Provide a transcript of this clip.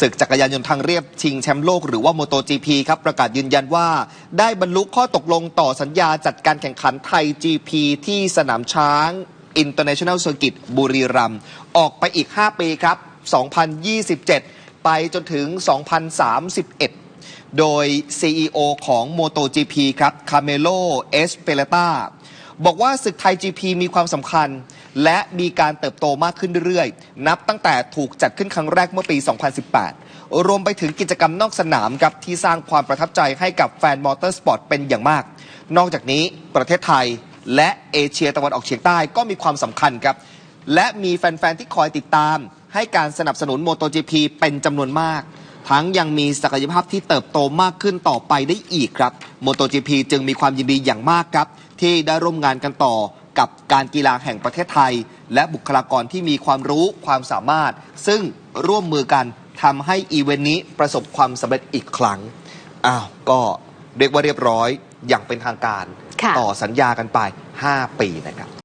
ศึกจักรยานยนต์ทางเรียบชิงแชมป์โลกหรือว่า MotoGP ครับ ประกาศยืนยันว่า ได้บรรลุข้อตกลงต่อสัญญาจัดการแข่งขันไทย GP ที่สนามช้าง International Circuit บุรีรัมย์ออกไปอีก 5 ปีครับ 2027 ไปจนถึง 2031 โดย CEO ของ MotoGP ครับ Camelo Espeleta บอกว่าศึกไทย GP มีความสำคัญ และมีการเติบโตมากขึ้นเรื่อยๆ นับตั้งแต่ถูกจัดขึ้นครั้งแรกเมื่อปี 2018 รวมไปถึงกิจกรรมนอกสนามครับที่สร้างความประทับใจให้กับแฟนมอเตอร์สปอร์ตเป็นอย่างมาก นอกจากนี้ประเทศไทยและเอเชียตะวันออกเฉียงใต้ก็มีความสำคัญครับ และมีแฟน ๆ ที่คอยติดตาม ให้การสนับสนุน MotoGP เป็นจำนวนมาก ทั้งยังมีศักยภาพที่เติบโตมากขึ้นต่อไปได้อีกครับ MotoGP จึงมีความยินดีอย่างมากครับ ที่ได้ร่วมงานกันต่อ กับการกีฬาแห่งประเทศไทย และบุคลากรที่มีความรู้ความสามารถ ซึ่งร่วมมือกันทำให้อีเวนต์นี้ประสบความสำเร็จอีกครั้งอ้าวก็เรียกว่าเรียบร้อยอย่างเป็นทางการ ค่ะ ต่อสัญญากันไป 5 ปีนะครับ